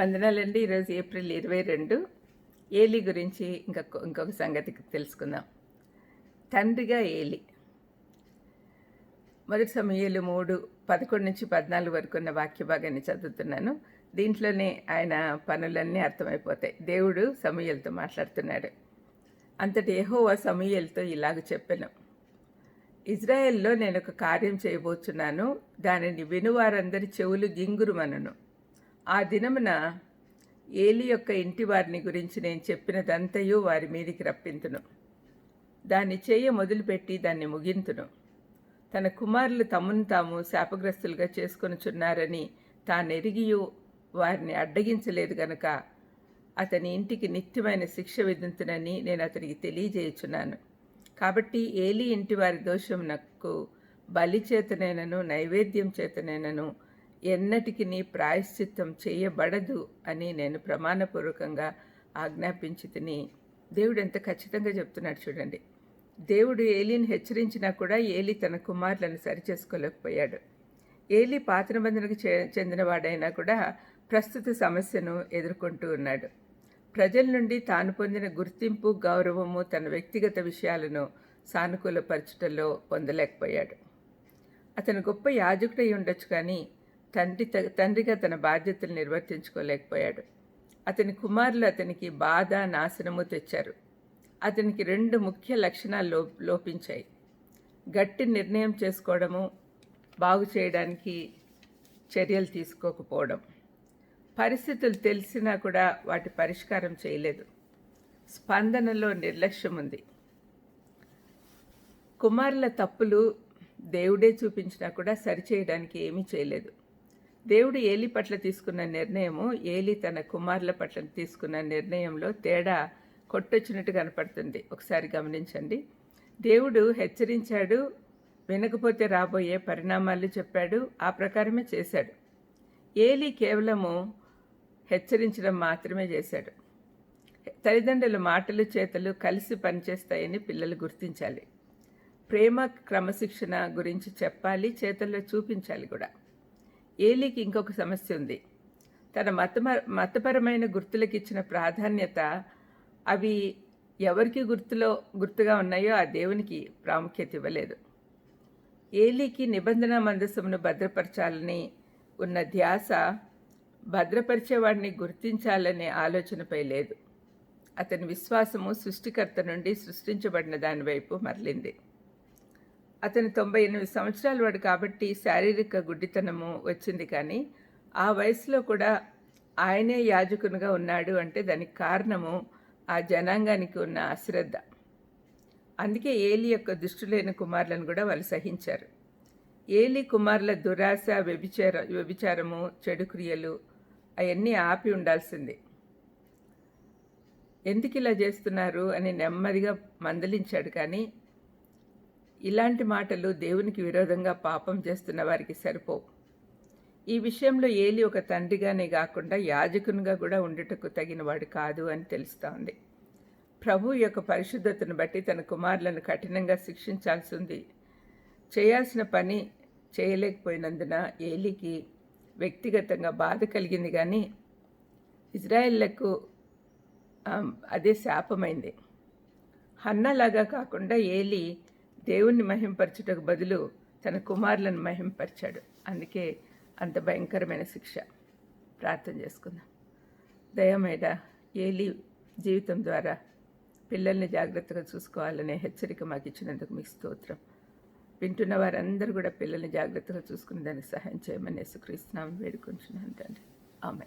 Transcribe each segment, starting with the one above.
వందనాలండి. ఈరోజు ఏప్రిల్ ఇరవై రెండు. ఏలి గురించి ఇంకా ఇంకొక సంగతి తెలుసుకుందాం. తండ్రిగా ఏలి. మొదటి సమయాలు మూడు పదకొండు నుంచి పద్నాలుగు వరకు ఉన్న వాక్య భాగాన్ని చదువుతున్నాను. దీంట్లోనే ఆయన పనులన్నీ అర్థమైపోతాయి. దేవుడు సమూయలతో మాట్లాడుతున్నాడు. అంతటి ఎహోవా సమూయలతో ఇలాగ చెప్పాను. ఇజ్రాయెల్లో నేను ఒక కార్యం చేయబోతున్నాను దానిని వినువారందరి చెవులు గింగురుమనను. ఆ దినమున ఏలి యొక్క ఇంటి వారిని గురించి నేను చెప్పినదంతయు వారి మీదికి రప్పింతును. దాన్ని చేయ మొదలుపెట్టి దాన్ని ముగింతును. తన కుమారులు తమను తాము శాపగ్రస్తులుగా చేసుకొనుచున్నారని తానెరిగియు వారిని అడ్డగించలేదు గనుక అతని ఇంటికి నిత్యమైన శిక్ష విధింతునని నేను అతనికి తెలియజేయుచున్నాను. కాబట్టి ఏలి ఇంటి వారి దోషం నాకు బలి చేతనైనను నైవేద్యం చేతనైనను ఎన్నటికి నీ ప్రాయశ్చిత్తం చేయబడదు అని నేను ప్రమాణపూర్వకంగా ఆజ్ఞాపించి తిని దేవుడు ఎంత ఖచ్చితంగా చెప్తున్నాడు చూడండి. దేవుడు ఏలిని హెచ్చరించినా కూడా ఏలి తన కుమారులను సరిచేసుకోలేకపోయాడు. ఏలి పాత నిబంధనకు చెందినవాడైనా కూడా ప్రస్తుత సమస్యను ఎదుర్కొంటూ ఉన్నాడు. ప్రజల నుండి తాను పొందిన గుర్తింపు గౌరవము తన వ్యక్తిగత విషయాలను సానుకూలపరచటంలో పొందలేకపోయాడు. అతను గొప్ప యాజకుడై ఉండొచ్చు కానీ తండ్రి తండ్రిగా తన బాధ్యతలు నిర్వర్తించుకోలేకపోయాడు. అతని కుమారులు అతనికి బాధ నాశనము తెచ్చారు. అతనికి రెండు ముఖ్య లక్షణాలు లో లోపించాయి. గట్టి నిర్ణయం చేసుకోవడము బాగు చేయడానికి చర్యలు తీసుకోకపోవడం. పరిస్థితులు తెలిసినా కూడా వాటి పరిష్కారం చేయలేదు. స్పందనలో నిర్లక్ష్యం ఉంది. కుమారుల తప్పులు దేవుడే చూపించినా కూడా సరిచేయడానికి ఏమీ చేయలేదు. దేవుడు ఏలి పట్ల తీసుకున్న నిర్ణయము ఏలి తన కుమారుల పట్ల తీసుకున్న నిర్ణయంలో తేడా కొట్టొచ్చినట్టు కనపడుతుంది. ఒకసారి గమనించండి. దేవుడు హెచ్చరించాడు వినకపోతే రాబోయే పరిణామాలు చెప్పాడు ఆ ప్రకారమే చేశాడు. ఏలి కేవలము హెచ్చరించడం మాత్రమే చేశాడు. తల్లిదండ్రుల మాటలు చేతలు కలిసి పనిచేస్తాయని పిల్లలు గుర్తించాలి. ప్రేమ క్రమశిక్షణ గురించి చెప్పాలి చేతల్లో చూపించాలి కూడా. ఏలీకి ఇంకొక సమస్య ఉంది. తన మత మతపరమైన గుర్తులకు ఇచ్చిన ప్రాధాన్యత అవి ఎవరికి గుర్తులో గుర్తుగా ఉన్నాయో ఆ దేవునికి ప్రాముఖ్యత ఇవ్వలేదు. ఏలీకి నిబంధన మందసమును భద్రపరచాలని ఉన్న ధ్యాస భద్రపరిచేవాడిని గుర్తించాలనే ఆలోచనపై లేదు. అతని విశ్వాసము సృష్టికర్త నుండి సృష్టించబడిన దాని వైపు మరలింది. అతను తొంభై ఎనిమిది సంవత్సరాల వాడు కాబట్టి శారీరక గుడ్డితనము వచ్చింది కానీ ఆ వయసులో కూడా ఆయనే యాజకునిగా ఉన్నాడు అంటే దానికి కారణము ఆ జనాంగానికి ఉన్న అశ్రద్ధ. అందుకే ఏలి యొక్క దుష్టులైన కుమారులను కూడా వాళ్ళు సహించారు. ఏలి కుమారుల దురాశ వ్యభిచార వ్యభిచారము చెడు క్రియలు అవన్నీ ఆపి ఉండాల్సింది. ఎందుకు ఇలా చేస్తున్నారు అని నెమ్మదిగా మందలించాడు కానీ ఇలాంటి మాటలు దేవునికి విరోధంగా పాపం చేస్తున్న వారికి సరిపోవు. ఈ విషయంలో ఏలి ఒక తండ్రిగానే కాకుండా యాజకునిగా కూడా ఉండుటకు తగినవాడు కాదు అని తెలుస్తోంది. ప్రభు యొక్క పరిశుద్ధతను బట్టి తన కుమారులను కఠినంగా శిక్షించాల్సి ఉంది చేయాల్సిన పని చేయలేకపోయినందున ఏలికి వ్యక్తిగతంగా బాధ కలిగింది కానీ ఇజ్రాయెళ్ళకు అదే శాపమైంది. హన్నలాగా కాకుండా ఏలి దేవుణ్ణి మహింపరచుటకు బదులు తన కుమారులను మహింపరిచాడు. అందుకే అంత భయంకరమైన శిక్ష. ప్రార్థన చేసుకుందాం. దయమేడ ఏలి జీవితం ద్వారా పిల్లల్ని జాగ్రత్తగా చూసుకోవాలనే హెచ్చరిక మాకు ఇచ్చినందుకు మీకు స్తోత్రం. వింటున్న వారందరూ కూడా పిల్లల్ని జాగ్రత్తగా చూసుకునే దానికి సహాయం చేయమని యేసుక్రీస్తున్నామని వేడుకుంటున్నాను తండ్రి. ఆమె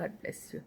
గాడ్ బ్లెస్ యూ.